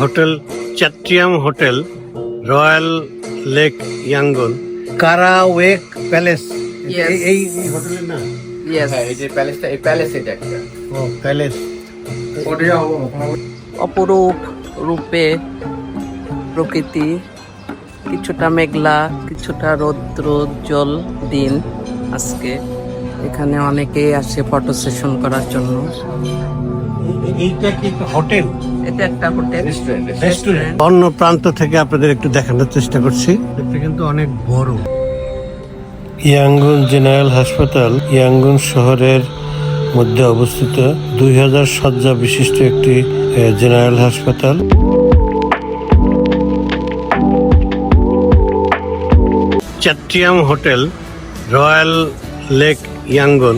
Hotel Chatrium Hotel Royal Lake Yangon Karaoke Palace. এই হোটেলের নাম? হ্যাঁ এই যে প্যালেসটা এই প্যালেস এটা প্যালেস অপরূপ রূপে প্রকৃতি কিছুটা মেঘলা কিছুটা রৌদ্র জল দিন। আজকে এখানে অনেকেই আসে ফটো সেশন করার জন্য। এইটা কি হোটেল? এটা একটা হোটেল। রেস্টুরেন্ট রেস্টুরেন্ট অন্য প্রান্ত থেকে আপনাদের একটু দেখানোর চেষ্টা করছি। এটা কিন্তু অনেক বড়। ইয়াঙ্গুন জেনারেল হাসপাতাল ইয়াঙ্গুন শহরের মধ্যে অবস্থিত দুই হাজার শয্যা বিশিষ্ট একটি জেনারেল হাসপাতাল। Chatrium Hotel Royal Lake Yangon.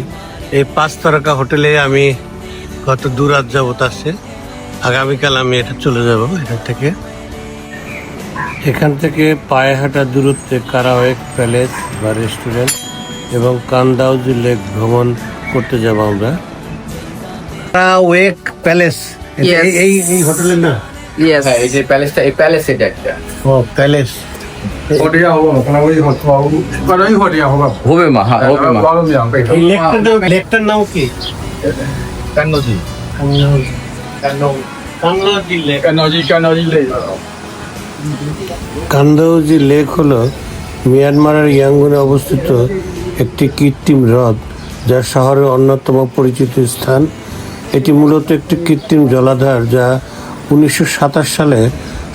এই পাঁচ তারকা হোটেলে আমি গত দু রাত যাবত আসছে আগামীকাল আমি এটা চলে যাব এখান থেকে। এখান থেকে পায়ে হাঁটা দূরত্বে কারাওয়েক প্যালেস বা রেস্টুরেন্ট এবং কান্দাউজি লেক ভ্রমণ করতে যাব আমরা। কারাওয়েক প্যালেস এই এই হোটেলের না? হ্যাঁ, এটা একটা। প্যালেস। হবে হ্যাঁ, নাম কান্নজি কান্নজি কান্দাউজি লেক হল মিয়ানমারের ইয়াঙ্গুনে অবস্থিত একটি কৃত্রিম হ্রদ যা শহরের অন্যতম পরিচিত স্থান। এটি মূলত একটি কৃত্রিম জলাধার যা উনিশশো সাতাশ সালে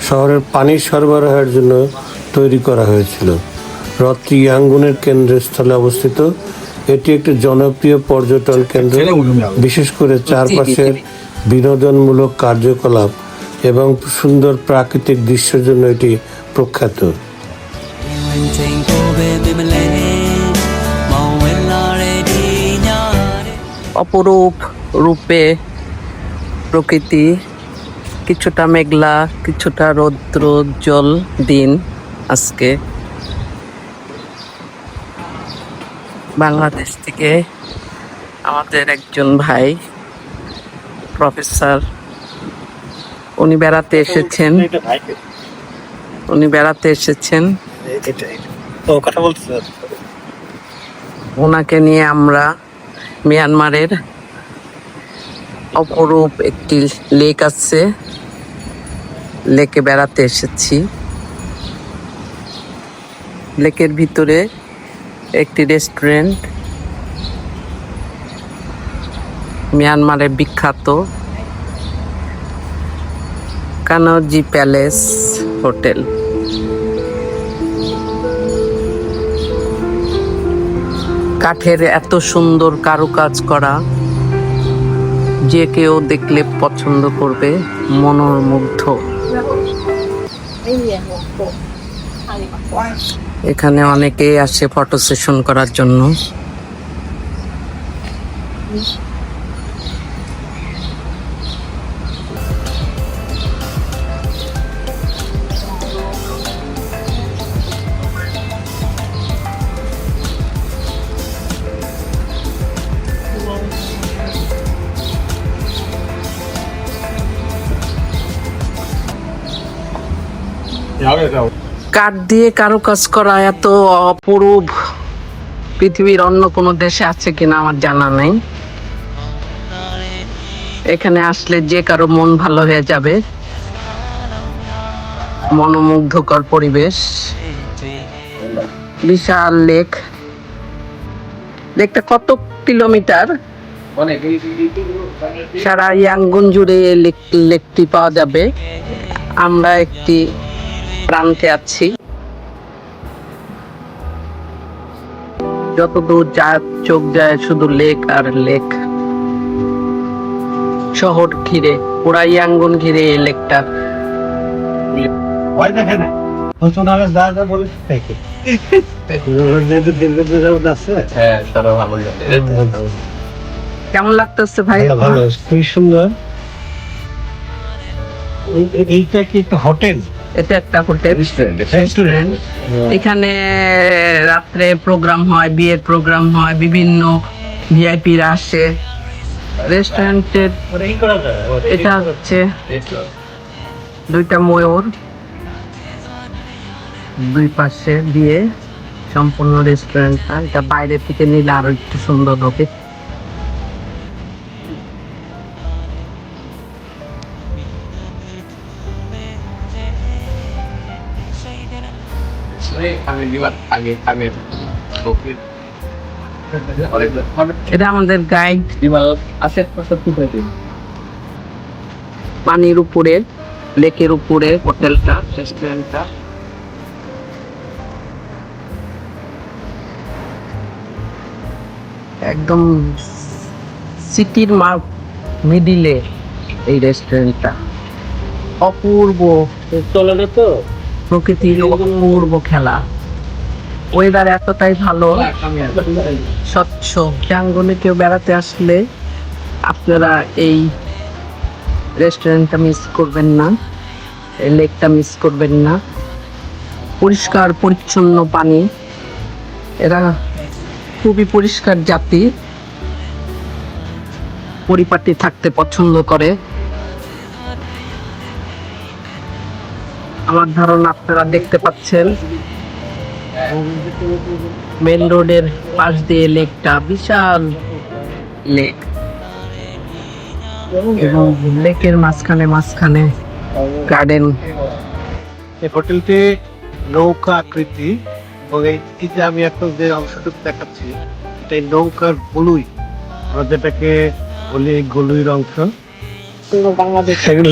শহরের পানি সরবরাহের জন্য তৈরি করা হয়েছিল। হ্রদটি ইয়াঙ্গুনের কেন্দ্রস্থলে অবস্থিত। এটি একটি জনপ্রিয় পর্যটন কেন্দ্র বিশেষ করে চারপাশের বিনোদনমূলক কার্যকলাপ এবং সুন্দর প্রাকৃতিক দৃশ্যের জন্য এটি প্রখ্যাত। অপরূপ রূপে প্রকৃতি, কিছুটা মেঘলা, কিছুটা রৌদ্রোজ্জ্বল দিন আজকে। বাংলাদেশ থেকে আমাদের একজন ভাই প্রফেসর উনি বেড়াতে এসেছেন। উনি বেড়াতে এসেছেন। ও কথা বলতে ওনাকে নিয়ে আমরা মিয়ানমারের অপরূপ একটি লেক আছে। লেকে বেড়াতে এসেছি। লেকের ভিতরে একটি রেস্টুরেন্ট। মিয়ানমারের বিখ্যাত কানজি প্যালেস হোটেল। কাঠের এত সুন্দর কারুকাজ করা, যে কেউ দেখলে পছন্দ করবে মনোমুগ্ধ এখানে অনেকেই আসে ফটো সেশন করার জন্য। কাঠ দিয়ে কারুকাজ করা এত অপরূপ পৃথিবীর অন্য কোনো দেশে আছে কিনা আমার জানা নেই। এখানে আসলে যে কারও মন ভালো হয়ে যাবে, মনোমুগ্ধকর পরিবেশ। বিশাল লেক। লেকটা কত কিলোমিটার? সারা ইয়াঙ্গুন জুড়ে লেক- লেকটি পাওয়া যাবে। আমরা একটি প্রান্তে আছি। যতদূর যা চোখ যায় শুধু লেক আর লেক। শহর ঘিরে পুরা ইয়াঙ্গুন ঘিরে এই লেকটা। হ্যাঁ কেমন লাগতেছে ভাই? ভালো ভালো খুবই সুন্দর। এই- এইটা কি একটা হোটেল? এটা একটা হোটেল। রেস্টুরেন্ট রেস্টুরেন্ট এখানে রাত্রে প্রোগ্রাম হয় বিয়ের প্রোগ্রাম হয় বিভিন্ন ভিআইপিরা আসে। রেস্টুরেন্টের এটা হচ্ছে দুইটা ময়ূর। দুই পাশে দিয়ে সম্পূর্ণ রেস্টুরেন্টটা এটা বাইরে থেকে নিলে আরও একটু সুন্দর হবে। এটা আমাদের গাইড তুলে পানির উপরে লেকের উপরে হোটেলটা রেস্টুরেন্টটা একদম সিটির মা মিডিলে এই রেস্টুরেন্টটা অপূর্ব। চলে তো? প্রকৃতির অপূর্ব খেলা। ওয়েদার এতটাই ভালো স্বচ্ছ। প্রাঙ্গনে কেউ বেড়াতে আসলে আপনারা এই রেস্টুরেন্টটা মিস করবেন না লেকটা মিস করবেন না। পরিষ্কার পরিচ্ছন্ন পানি। এরা খুবই পরিষ্কার জাতি। পরিপাটি থাকতে পছন্দ করে। আমার ধারণা আপনারা দেখতে পাচ্ছেন। মেন রোডের পাশ দিয়ে লেকটা বিশাল লেক। এবং লেকের মাঝখানে মাঝখানে গার্ডেন এই হোটেলটি নৌকা আকৃতি এবং এই যে আমি এখন যে অংশটুকু দেখাচ্ছি এটা নৌকার গলুই। আমরা যেটাকে বলি গলুইর অংশ।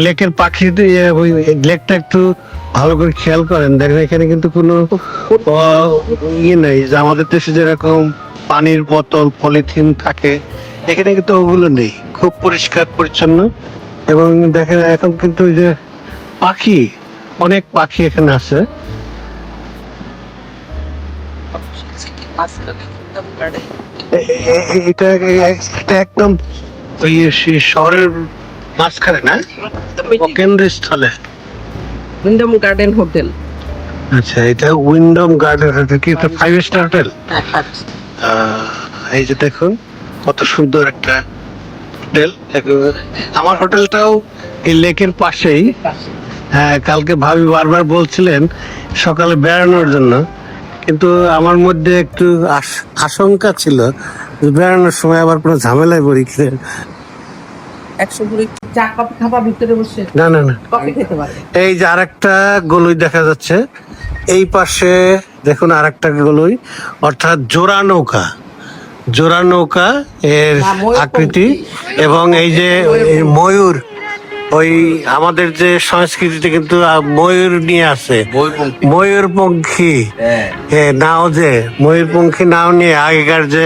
লেকের ইয়ে, ওই লেকটা একটু ভালো করে খেয়াল করেন। দেখেন এখানে কিন্তু কোনো ইয়ে নেই যে আমাদের দেশে যেরকম পানির বোতল পলিথিন থাকে এখানে কিন্তু ওগুলো নেই। খুব পরিষ্কার পরিচ্ছন্ন। এবং দেখেন এখন কিন্তু ওই যে পাখি অনেক পাখি এখানে আছে। এটা একদম ওই শহরের মাঝখানে না? কেন্দ্রস্থলে। উইন্ডম গার্ডেন হোটেল আচ্ছা এটা উইন্ডম গার্ডেন হোটেল কি এটা ফাইভ স্টার হোটেল এই যে দেখুন কত সুন্দর একটা হোটেল আমার হোটেলটাও এই লেকের পাশেই। হ্যাঁ কালকে ভাবি বারবার বলছিলেন সকালে বেড়ানোর জন্য। কিন্তু আমার মধ্যে একটু আশ- আশঙ্কা ছিল বেড়ানোর সময় আবার কোনো ঝামেলায় পড়ি একশো করে চা কফি খাবার ভিতরে বসে। না না না। কফি খেতে পারে এই যে আরেকটা গলুই দেখা যাচ্ছে এই পাশে দেখুন আরেকটা গলুই অর্থাৎ জোড়া নৌকা। জোড়া নৌকা এর আকৃতি এবং এই যে ময়ূর ওই আমাদের যে সংস্কৃতিতে কিন্তু ময়ূর নিয়ে আছে। ময়ূরপঙ্খী হ্যাঁ। নাও যে ময়ূরপঙ্খী নাও নিয়ে আগেকার যে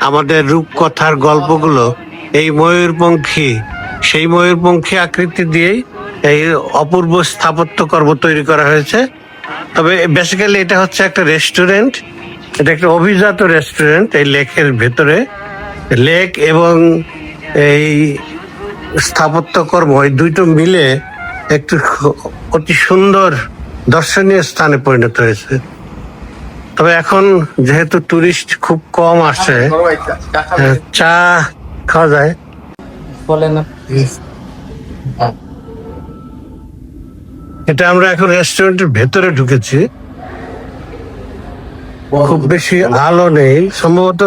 আমাদের রূপকথার গল্পগুলো এই ময়ূরপঙ্খী সেই ময়ূরপঙ্খী আকৃতি দিয়েই এই অপূর্ব স্থাপত্য কর্ম তৈরি করা হয়েছে। তবে বেসিক্যালি এটা হচ্ছে একটা রেস্টুরেন্ট এটা একটা অভিজাত রেস্টুরেন্ট এই লেকের ভেতরে। লেক এবং এই স্থাপত্য কর্ম এই দুইটো মিলে একটু অতি সুন্দর দর্শনীয় স্থানে পরিণত হয়েছে। তবে এখন যেহেতু টুরিস্ট খুব কম আসে হ্যাঁ, চা খাওয়া যায়। বলে না। এটা আমরা এখন রেস্টুরেন্টের ভেতরে ঢুকেছি। খুব বেশি আলো নেই। সম্ভবত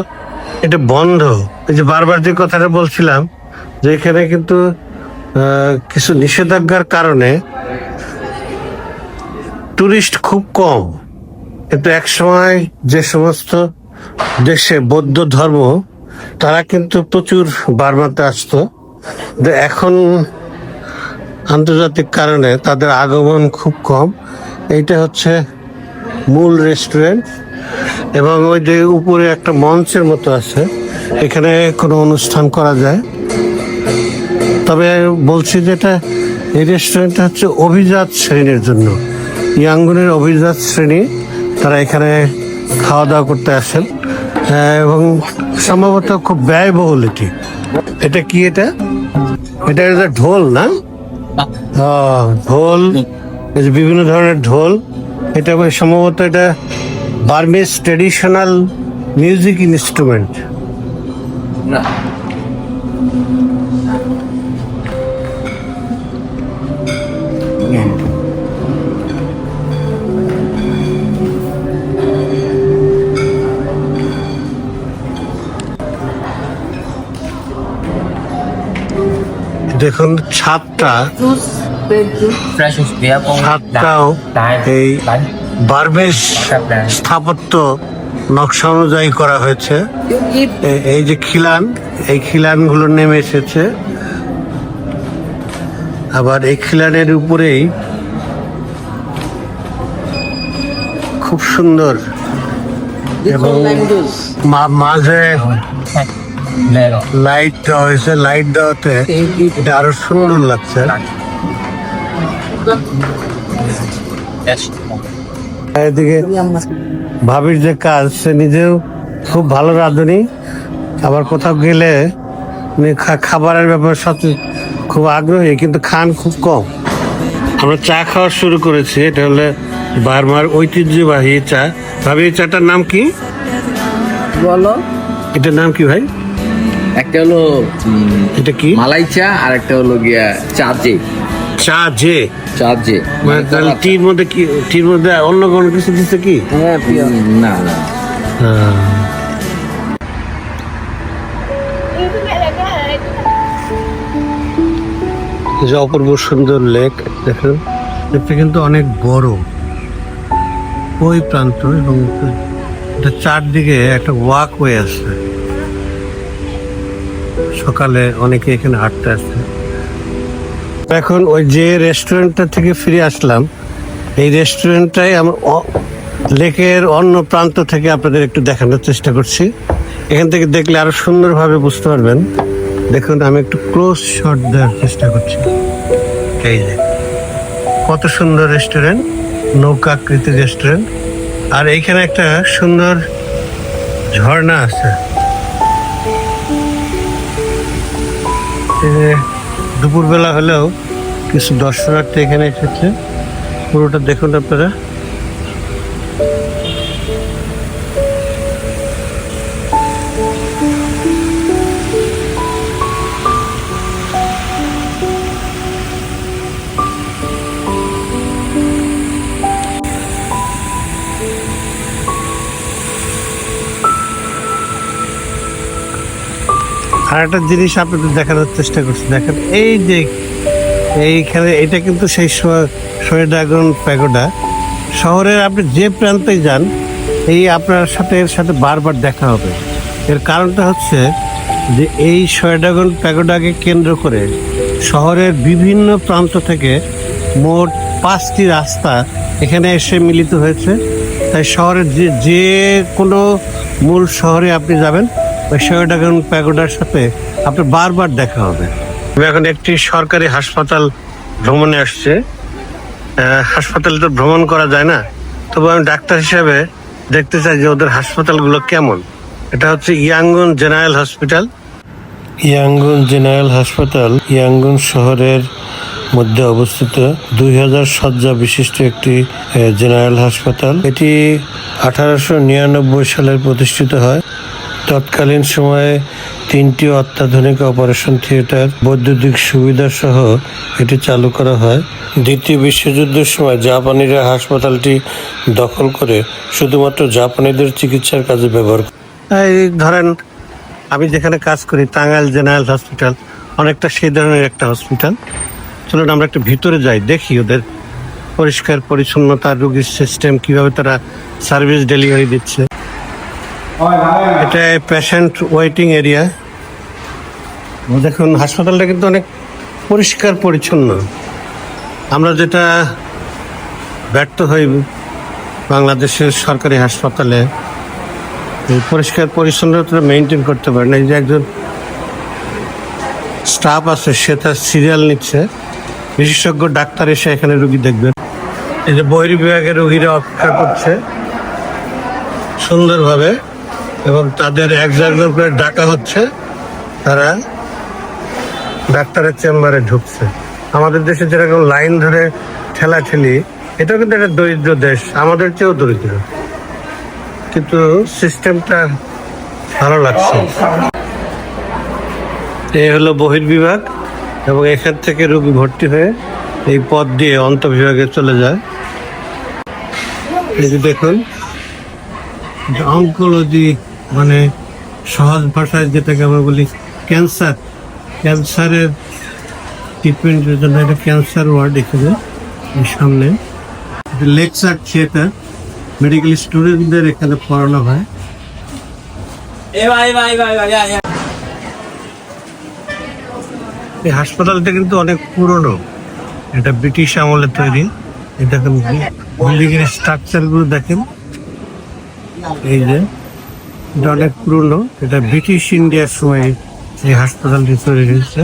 এটা বন্ধ। এই যে বারবার যে কথাটা বলছিলাম যে এখানে কিন্তু কিছু নিষেধাজ্ঞার কারণে টুরিস্ট খুব কম। কিন্তু এক সময় যে সমস্ত দেশে বৌদ্ধ ধর্ম তারা কিন্তু প্রচুর বার্মাতে আসতো। এখন আন্তর্জাতিক কারণে তাদের আগমন খুব কম। এইটা হচ্ছে মূল রেস্টুরেন্ট এবং ওই যে উপরে একটা মঞ্চের মতো আছে। এখানে কোনো অনুষ্ঠান করা যায়। তবে বলছি যেটা এই রেস্টুরেন্টটা হচ্ছে অভিজাত শ্রেণির জন্য। ইয়াঙ্গুনের অভিজাত শ্রেণি তারা এখানে খাওয়া দাওয়া করতে আসেন। আহ, এবং সম্ভবত খুব ব্যয়বহুল এটি। এটা কি এটা? এটা একটা ঢোল না? আহ, ঢোল বিভিন্ন ধরনের ঢোল। এটা সম্ভবত এটা বার্মিস ট্রেডিশনাল মিউজিক ইনস্ট্রুমেন্ট। না। দেখুন ছাদটা ছাদটাও এই বার্বেশ স্থাপত্য নকশা অনুযায়ী করা হয়েছে। এই যে খিলান এই খিলানগুলো নেমে এসেছে। আবার এই খিলানের উপরেই খুব সুন্দর এবং মা- মাঝে লাইট দেওয়া হয়েছে লাইট দেওয়াতে এটা আরও সুন্দর লাগছে। এদিকে ভাবির যে কাজ সে নিজেও খুব ভালো রাঁধুনি। আবার কোথাও গেলে উনি খাবারের ব্যাপারে সবচেয়ে খুব আগ্রহী কিন্তু খান খুব কম। আমরা চা খাওয়া শুরু করেছি এটা হলে বারবার ঐতিহ্যবাহী চা। ভাবি এই চাটার নাম কি? বলো। এটার নাম কি ভাই? একটা হলো এটা কি? মালাই চা আর একটা হলো গিয়া চা জে চা জে চা জে মানে তাহলে টির মধ্যে কি টির মধ্যে অন্য কোনো কিছু দিচ্ছে কি? হ্যাঁ প্রিয়। না না। এই যে অপূর্ব সুন্দর লেক দেখুন। লেকটা কিন্তু অনেক বড়। ওই প্রান্ত এবং চারদিকে একটা ওয়াক ওয়ে আছে। সকালে অনেকে এখানে হাঁটতে আসে এখন ওই যে রেস্টুরেন্টটা থেকে ফিরে আসলাম, এই রেস্টুরেন্টটাই আমার লেকের অন্য প্রান্ত থেকে আপনাদের একটু দেখানোর চেষ্টা করছি। এখান থেকে দেখলে আরও সুন্দরভাবে বুঝতে পারবেন। দেখুন, আমি একটু ক্লোজ শট দেওয়ার চেষ্টা করছি। এই যে, কত সুন্দর রেস্টুরেন্ট নৌকাকৃতির রেস্টুরেন্ট আর এইখানে একটা সুন্দর ঝর্ণা আছে। যে দুপুরবেলা হলেও কিছু দর্শনার্থী এখানে এসেছে। পুরোটা দেখুন আপনারা। আর একটা জিনিস আপনাদের দেখানোর চেষ্টা করছি। দেখেন, এই যে এইখানে এটা কিন্তু সেই ড্রাগন প্যাগোডা। শহরের আপনি যে প্রান্তে যান, এই আপনার সাথে, এর সাথে বারবার দেখা হবে। এর কারণটা হচ্ছে যে এই শহীদাগন প্যাগোডাকে কেন্দ্র করে শহরের বিভিন্ন প্রান্ত থেকে মোট পাঁচটি রাস্তা এখানে এসে মিলিত হয়েছে। তাই শহরের যে যে কোনো মূল শহরে আপনি যাবেন ওই শহীদাগন প্যাগোডার সাথে আপনার বারবার দেখা হবে। আমি এখন একটি সরকারি হাসপাতাল ভ্রমণে আসছে। হাসপাতালে তো ভ্রমণ করা যায় না। তবু আমি ডাক্তার হিসেবে দেখতে চাই যে ওদের হাসপাতালগুলো কেমন। এটা হচ্ছে Yangon general hospital. Yangon general হাসপাতাল ইয়াঙ্গুন শহরের মধ্যে অবস্থিত। দুই হাজার শয্যা বিশিষ্ট একটি জেনারেল হাসপাতাল। এটি আঠারোশো নিরানব্বই সালে প্রতিষ্ঠিত হয়। তৎকালীন সময়ে তিনটি অত্যাধুনিক অপারেশন থিয়েটার, বৈদ্যুতিক সুবিধা সহ এটি চালু করা হয়। দ্বিতীয় বিশ্বযুদ্ধের সময় জাপানিরা হাসপাতালটি দখল করে শুধুমাত্র জাপানিদের চিকিৎসার কাজে ব্যবহার এই ধরেন, আমি যেখানে কাজ করি, টাঙ্গাইল জেনারেল হসপিটাল, অনেকটা সেই ধরনের একটা হসপিটাল। চলুন আমরা একটু ভিতরে যাই, দেখি ওদের পরিষ্কার পরিচ্ছন্নতা রোগীর সিস্টেম কীভাবে তারা সার্ভিস ডেলিভারি দিচ্ছে। এটা পেশেন্ট ওয়েটিং এরিয়া দেখুন, হাসপাতালটা কিন্তু অনেক পরিষ্কার, পরিচ্ছন্ন। আমরা যেটা ব্যর্থ হই বাংলাদেশের সরকারি হাসপাতালে পরিষ্কার, পরিচ্ছন্নতা মেনটেন করতে পারে না। এই যে একজন স্টাফ আছে, সে তার সিরিয়াল নিচ্ছে। বিশেষজ্ঞ, ডাক্তার এসে এখানে রুগী দেখবেন এই যে বহির্বিভাগের রুগীরা অপেক্ষা করছে। সুন্দরভাবে এবং তাদের এক একজন করে ডাকা হচ্ছে, তারা ডাক্তারের চেম্বারে ঢুকছে। আমাদের দেশে যেরকম লাইন ধরে ঠেলাঠেলি এটা কিন্তু একটা দরিদ্র দেশ, আমাদের চেয়েও দরিদ্র। কিন্তু সিস্টেমটা ভালো লাগছে এই হলো বহির্বিভাগ, এবং এখান থেকে রোগী ভর্তি হয়ে এই পথ দিয়ে অন্তবিভাগে চলে যায়। এই যে দেখুন অঙ্কোলজি মানে সহজ ভাষায় যেটাকে আমরা বলি ক্যান্সার। ক্যান্সারের ট্রিটমেন্টের জন্য একটা ক্যান্সার ওয়ার্ড এখানে সামনে। লেকচার থিয়েটার মেডিকেল স্টুডেন্টদের এখানে পড়ানো হয়। এই হাসপাতালটা কিন্তু অনেক পুরনো। এটা ব্রিটিশ আমলে তৈরি। দেখেন বিল্ডিং এর স্ট্রাকচারগুলো দেখেন। এই যে। এটা অনেক পুরনো। এটা ব্রিটিশ ইন্ডিয়ার সময় এই হাসপাতালটি তৈরি হয়েছে।